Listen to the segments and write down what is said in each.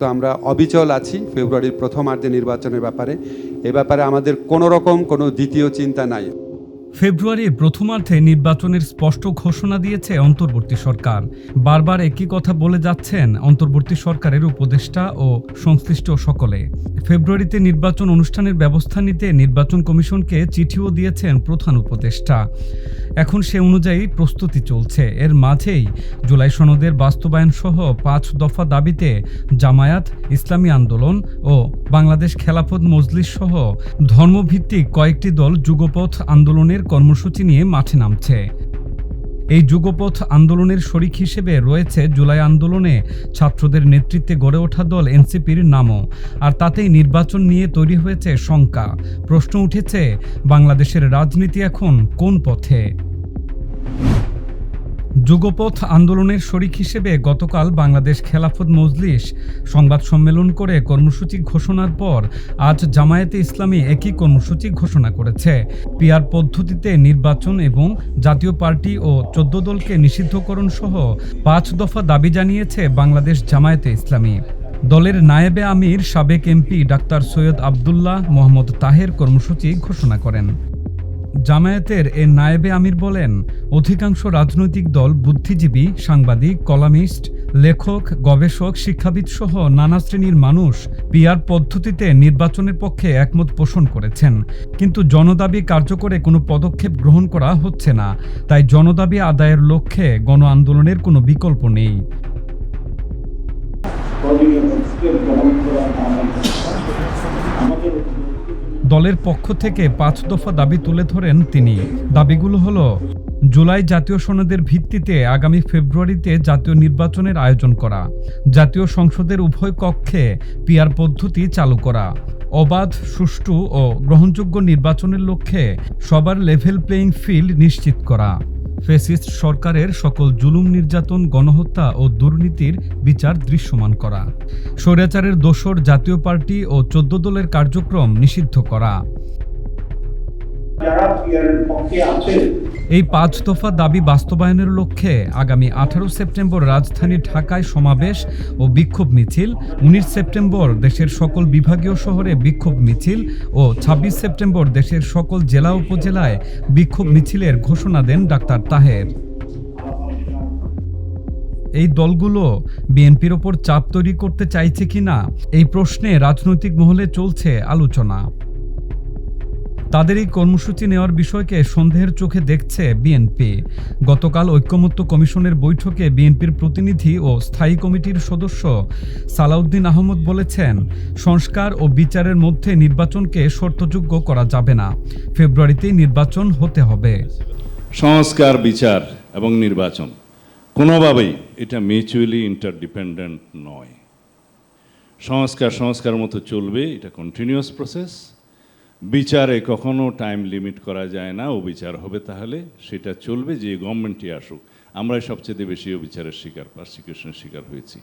তো আমরা অবিচল আছি ফেব্রুয়ারির প্রথম আর্ধে নির্বাচনের ব্যাপারে, এ ব্যাপারে আমাদের কোনো রকম কোনো দ্বিতীয় চিন্তা নাই। ফেব্রুয়ারির প্রথমার্ধে নির্বাচনের স্পষ্ট ঘোষণা দিয়েছে অন্তর্বর্তী সরকার। বারবার একই কথা বলে যাচ্ছেন অন্তর্বর্তী সরকারের উপদেষ্টা ও সংশ্লিষ্ট সকলে। ফেব্রুয়ারিতে নির্বাচন অনুষ্ঠানের ব্যবস্থা নিতে নির্বাচন কমিশনকে চিঠিও দিয়েছেন প্রধান উপদেষ্টা। এখন সে অনুযায়ী প্রস্তুতি চলছে। এর মাঝেই জুলাই সনদের বাস্তবায়ন সহ পাঁচ দফা দাবিতে জামায়াত, ইসলামী আন্দোলন ও বাংলাদেশ খেলাফত মজলিস সহ ধর্মভিত্তিক কয়েকটি দল যুগপথ আন্দোলনের কর্মসূচি নিয়ে মাঠে নামছে। এই যুগপথ আন্দোলনের শরিক হিসেবে রয়েছে জুলাই আন্দোলনে ছাত্রদের নেতৃত্বে গড়ে ওঠা দল এনসিপির নামও। আর তাতেই নির্বাচন নিয়ে তৈরি হয়েছে শঙ্কা। প্রশ্ন উঠেছে, বাংলাদেশের রাজনীতি এখন কোন পথে? যুগপথ আন্দোলনের শরিক হিসেবে গতকাল বাংলাদেশ খেলাফত মজলিস সংবাদ সম্মেলন করে কর্মসূচি ঘোষণার পর আজ জামায়াতে ইসলামী একই কর্মসূচি ঘোষণা করেছে। পিয়ার পদ্ধতিতে নির্বাচন এবং জাতীয় পার্টি ও চোদ্দ দলকে নিষিদ্ধকরণ সহ পাঁচ দফা দাবি জানিয়েছে বাংলাদেশ জামায়াতে ইসলামী। দলের নায়েবে আমির, সাবেক এমপি ডাক্তার সৈয়দ আবদুল্লাহ মোহাম্মদ তাহের কর্মসূচি ঘোষণা করেন। জামায়াতের এ নায়েবে আমির বলেন, অধিকাংশ রাজনৈতিক দল বুদ্ধিজীবী, সাংবাদিক, কলামিস্ট, লেখক, গবেষক, শিক্ষাবিদ সহ নানা শ্রেণির মানুষ পিয়ার পদ্ধতিতে নির্বাচনের পক্ষে একমত পোষণ করেছেন। কিন্তু জনদাবি কার্যকরে কোনো পদক্ষেপ গ্রহণ করা হচ্ছে না। তাই জনদাবি আদায়ের লক্ষ্যে গণ আন্দোলনের কোনো বিকল্প নেই। দলের পক্ষ থেকে পাঁচ দফা দাবি তুলে ধরেন তিনি। দাবিগুলো হল, জুলাই জাতীয় সনদের ভিত্তিতে আগামী ফেব্রুয়ারিতে জাতীয় নির্বাচনের আয়োজন করা, জাতীয় সংসদের উভয় কক্ষে পিয়ার পদ্ধতি চালু করা, অবাধ, সুষ্ঠু ও গ্রহণযোগ্য নির্বাচনের লক্ষ্যে সবার লেভেল প্লেয়িং ফিল্ড নিশ্চিত করা। ফেসিস্ট সরকারের সকল জুলুম নির্যাতন, গণহত্যা ও দুর্নীতির বিচার দৃশ্যমান করা। স্বৈরাচারের দোসর জাতীয় পার্টি ও চোদ্দ দলের কার্যক্রম নিষিদ্ধ করা। এই পাঁচ দফা দাবি বাস্তবায়নের লক্ষ্যে আগামী আঠারো সেপ্টেম্বর রাজধানী ঢাকায় সমাবেশ ও বিক্ষোভ মিছিল, উনিশ সেপ্টেম্বর দেশের সকল বিভাগীয় শহরে বিক্ষোভ মিছিল ও ছাব্বিশ সেপ্টেম্বর দেশের সকল জেলা উপজেলায় বিক্ষোভ মিছিলের ঘোষণা দেন ডাক্তার তাহের। এই দলগুলো বিএনপির ওপর চাপ তৈরি করতে চাইছে কিনা, এই প্রশ্নে রাজনৈতিক মহলে চলছে আলোচনা। তাদের এই কর্মসূচি নেওয়ার বিষয়কে সন্দেহের চোখে দেখছে বিএনপি গতকাল ঐক্যমত্য কমিশনের বৈঠকে বিএনপির প্রতিনিধি ও স্থায়ী কমিটির সদস্য সালাউদ্দিন আহমদ বলেছেন, সংস্কার ও বিচারের মধ্যে নির্বাচনকে শর্তযোগ্য করা যাবে না। ফেব্রুয়ারিতেই নির্বাচন হতে হবে। সংস্কার, বিচার এবং নির্বাচন, কোনোভাবেই এটা মিউচুয়ালি ইন্টারডিপেন্ডেন্ট নয়। সংস্কার সংস্কার মতো চলবে, এটা কন্টিনিউয়াস প্রসেস বিচারে কখনো টাইম লিমিট করা যায় না ও বিচার হবে তাহলে সেটা চলবে, যে গভর্নমেন্টই আসুক। আমরাই সবচেয়ে বেশি ও বিচারের শিকার পারসিকিউশনের শিকার হয়েছি।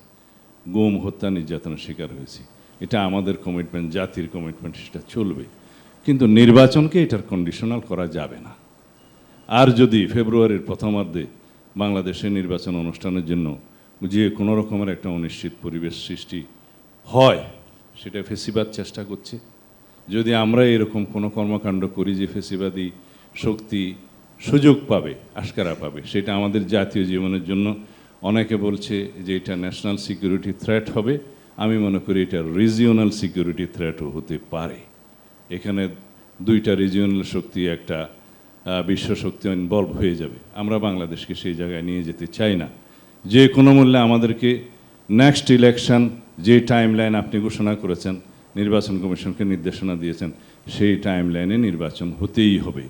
গুম, হত্যা, নির্যাতনের শিকার হয়েছি। এটা আমাদের কমিটমেন্ট জাতির কমিটমেন্ট সেটা চলবে। কিন্তু নির্বাচনকে এটার কন্ডিশনাল করা যাবে না। আর যদি ফেব্রুয়ারির প্রথমার্ধে বাংলাদেশে নির্বাচন অনুষ্ঠানের জন্য যে কোনো রকমের একটা অনিশ্চিত পরিবেশ সৃষ্টি হয়, সেটা ফেসিবাদ চেষ্টা করছে। যদি আমরা এরকম কোনো কর্মকাণ্ড করি যে ফেসিবাদী শক্তি সুযোগ পাবে, আশকারা পাবে, সেটা আমাদের জাতীয় জীবনের জন্য অনেকে বলছে যে এটা ন্যাশনাল সিকিউরিটি থ্রেট হবে। আমি মনে করি এটা রিজিওনাল সিকিউরিটি থ্রেটও হতে পারে। এখানে দুইটা রিজিওনাল শক্তি, একটা বিশ্ব শক্তি ইনভলভ হয়ে যাবে। আমরা বাংলাদেশকে সেই জায়গায় নিয়ে যেতে চাই না। যে কোনো মূল্যে আমাদেরকে নেক্সট ইলেকশন যে টাইম লাইন আপনি ঘোষণা করেছেন নির্বাচন কমিশনকে নির্দেশনা দিয়েছেন সেই টাইম লাইনে নির্বাচন হতেই হবে।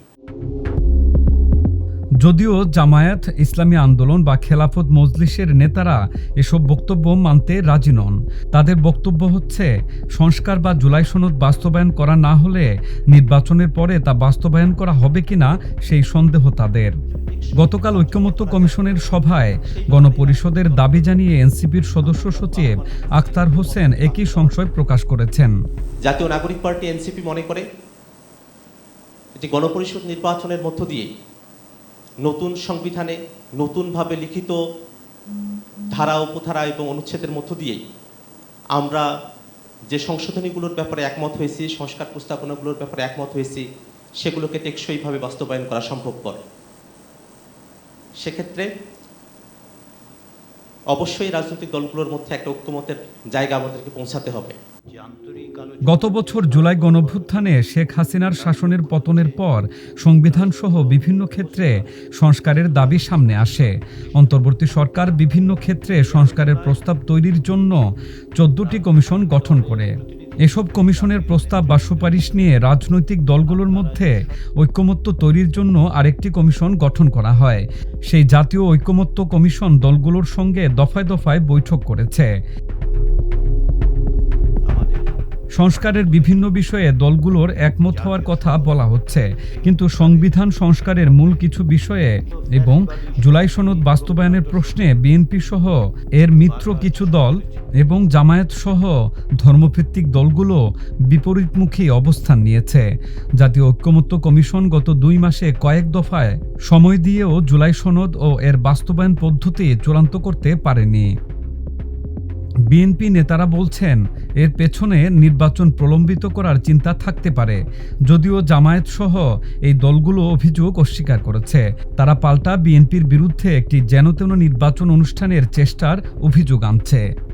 যদিও জামায়াত ইসলামী আন্দোলন বা খেলাফত মজলিসের নেতারা এসব বক্তব্য মানতে রাজি নন। তাদের বক্তব্য হচ্ছে, সংস্কার বা জুলাই সনদ বাস্তবায়ন করা না হলে নির্বাচনের পরে তা বাস্তবায়ন করা হবে কিনা সেই সন্দেহ তাদের। গতকাল ঐক্যমত্য কমিশনের সভায় গণপরিষদের দাবি জানিয়ে এনসিপির সদস্য সচিব আখতার হোসেন একই সংশয় প্রকাশ করেছেন। জাতীয় নাগরিক পার্টি এনসিপি মনে করে যে গণপরিষদ নির্বাচনের মধ্য দিয়ে নতুন সংবিধানে নতুনভাবে লিখিত ধারা উপধারা এবং অনুচ্ছেদের মধ্য দিয়েই আমরা যে সংশোধনীগুলোর ব্যাপারে একমত হয়েছি, সংস্কার প্রস্তাবনাগুলোর ব্যাপারে একমত হয়েছি, সেগুলোকে টেকসইভাবে বাস্তবায়ন করা সম্ভব সম্ভবপর। সেক্ষেত্রে অবশ্যই রাজনৈতিক দলগুলোর মধ্যে একটা ঐক্যমতের জায়গা আমাদেরকে পৌঁছাতে হবে। গত বছর জুলাই গণভ্যুত্থানে শেখ হাসিনার শাসনের পতনের পর সংবিধান সহ বিভিন্ন ক্ষেত্রে সংস্কারের দাবি সামনে আসে। অন্তর্বর্তী সরকার বিভিন্ন ক্ষেত্রে সংস্কারের প্রস্তাব তৈরির জন্য চোদ্দটি কমিশন গঠন করে। এসব কমিশনের প্রস্তাব বা সুপারিশ নিয়ে রাজনৈতিক দলগুলোর মধ্যে ঐক্যমত্য তৈরির জন্য আরেকটি কমিশন গঠন করা হয়। সেই জাতীয় ঐক্যমত্য কমিশন দলগুলোর সঙ্গে দফায় দফায় বৈঠক করেছে। সংস্কারের বিভিন্ন বিষয়ে দলগুলোর একমত হওয়ার কথা বলা হচ্ছে। কিন্তু সংবিধান সংস্কারের মূল কিছু বিষয়ে এবং জুলাই সনদ বাস্তবায়নের প্রশ্নে বিএনপি সহ এর মিত্র কিছু দল এবং জামায়াত সহ ধর্মভিত্তিক দলগুলো বিপরীতমুখী অবস্থান নিয়েছে। জাতীয় ঐক্যমত্য কমিশন গত দুই মাসে কয়েক দফায় সময় দিয়েও জুলাই সনদ ও এর বাস্তবায়ন পদ্ধতি চূড়ান্ত করতে পারেনি। বিএনপি নেতারা বলছেন এর পেছনে নির্বাচন প্রলম্বিত করার চিন্তা থাকতে পারে। যদিও জামায়াত সহ এই দলগুলো অভিযোগ অস্বীকার করেছে। তারা পাল্টা বিএনপির বিরুদ্ধে একটি যেনতেন নির্বাচন অনুষ্ঠানের চেষ্টার অভিযোগ আনছে।